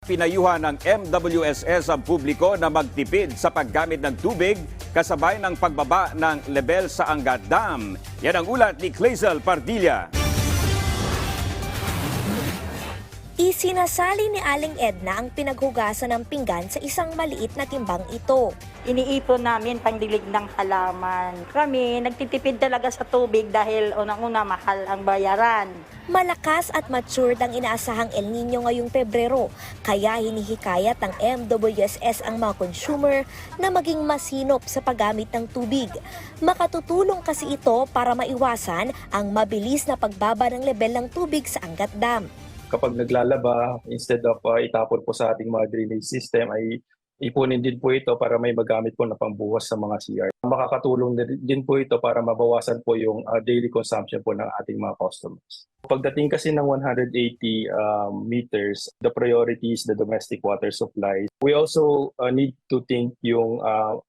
Pinayuhan ng MWSS ang publiko na magtipid sa paggamit ng tubig kasabay ng pagbaba ng level sa Angat Dam. Yan ang ulat ni Clazel Pardilla. Isinasali ni Aling Edna ang pinaghugasan ng pinggan sa isang maliit na timbang ito. Iniipon namin pangdilig ng halaman. Kami nagtitipid talaga sa tubig dahil unang-una mahal ang bayaran. Malakas at matured ang inaasahang El Nino ngayong Pebrero, kaya hinihikayat ng MWSS ang mga consumer na maging masinop sa paggamit ng tubig. Makatutulong kasi ito para maiwasan ang mabilis na pagbaba ng level ng tubig sa Angat Dam. Kapag naglalaba, instead of uh, itapon po sa ating mga drainage system, ay ipunin din po ito para may magamit po na pambuhos sa mga CR. Makakatulong din- din po ito para mabawasan po yung uh, daily consumption po ng ating mga customers. Pagdating kasi ng 180 um, meters, the priority is the domestic water supply. We also uh, need to think yung uh,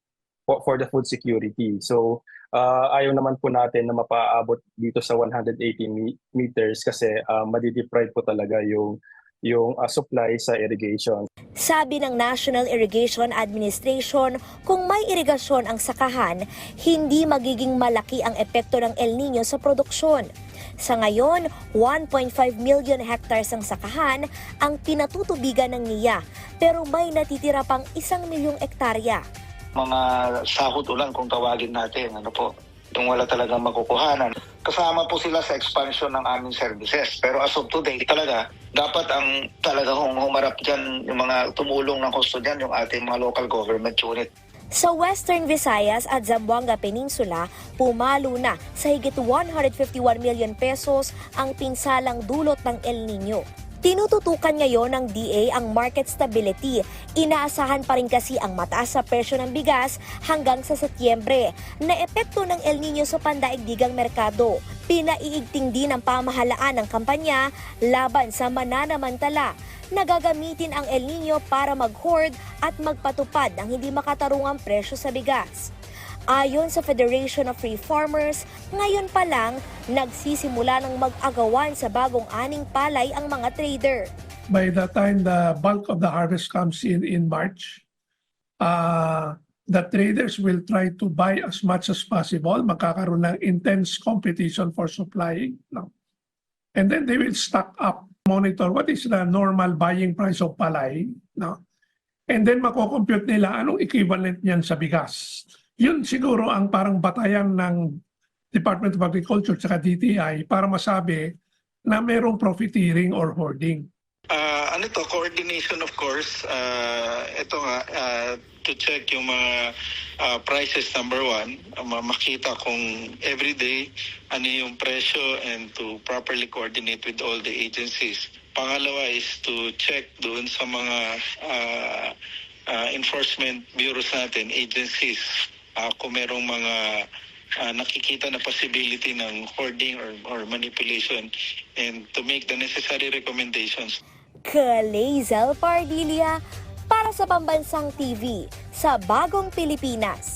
for, for the food security. So uh, ayaw naman po natin na mapaabot dito sa 180 me- meters kasi uh, madideprive po talaga yung yung uh, supply sa irrigation. Sabi ng National Irrigation Administration, kung may irigasyon ang sakahan, hindi magiging malaki ang epekto ng El Nino sa produksyon. Sa ngayon, 1.5 million hectares ang sakahan ang pinatutubigan ng NIA, pero may natitira pang isang milyong ektarya. Mga sahod ulan kung tawagin natin, ano po, yung wala talagang makukuhanan. Kasama po sila sa expansion ng aming services. Pero as of today, talaga, dapat ang talaga hong humarap dyan, yung mga tumulong ng husto dyan, yung ating mga local government unit. Sa Western Visayas at Zamboanga Peninsula, pumalo na sa higit 151 million pesos ang pinsalang dulot ng El Nino. Tinututukan ngayon ng DA ang market stability. Inaasahan pa rin kasi ang mataas sa presyo ng bigas hanggang sa Setyembre na epekto ng El Nino sa pandaigdigang merkado. Pinaiigting din ang pamahalaan ng kampanya laban sa mananamantala na gagamitin ang El Nino para mag-hoard at magpatupad ng hindi makatarungang presyo sa bigas. Ayon sa Federation of Free Farmers, ngayon pa lang nagsisimula ng mag-agawan sa bagong aning palay ang mga trader. by the time the bulk of the harvest comes in in March, uh, the traders will try to buy as much as possible. Magkakaroon ng intense competition for supplying. No? And then they will stock up, monitor what is the normal buying price of palay. No? And then mako-compute nila anong equivalent niyan sa bigas. Yun siguro ang parang batayan ng Department of Agriculture at DTI para masabi na mayroong profiteering or hoarding. Ah, ano to, coordination of course. Ah, ito nga, ah, to check yung mga ah, prices number one, ma- makita kung everyday ano yung presyo and to properly coordinate with all the agencies. Pangalawa is to check doon sa mga ah, ah, enforcement bureaus natin, agencies, ah, kung merong mga ah, nakikita na possibility ng hoarding or, or manipulation and to make the necessary recommendations. Kalazel Pardilia para sa Pambansang TV sa Bagong Pilipinas.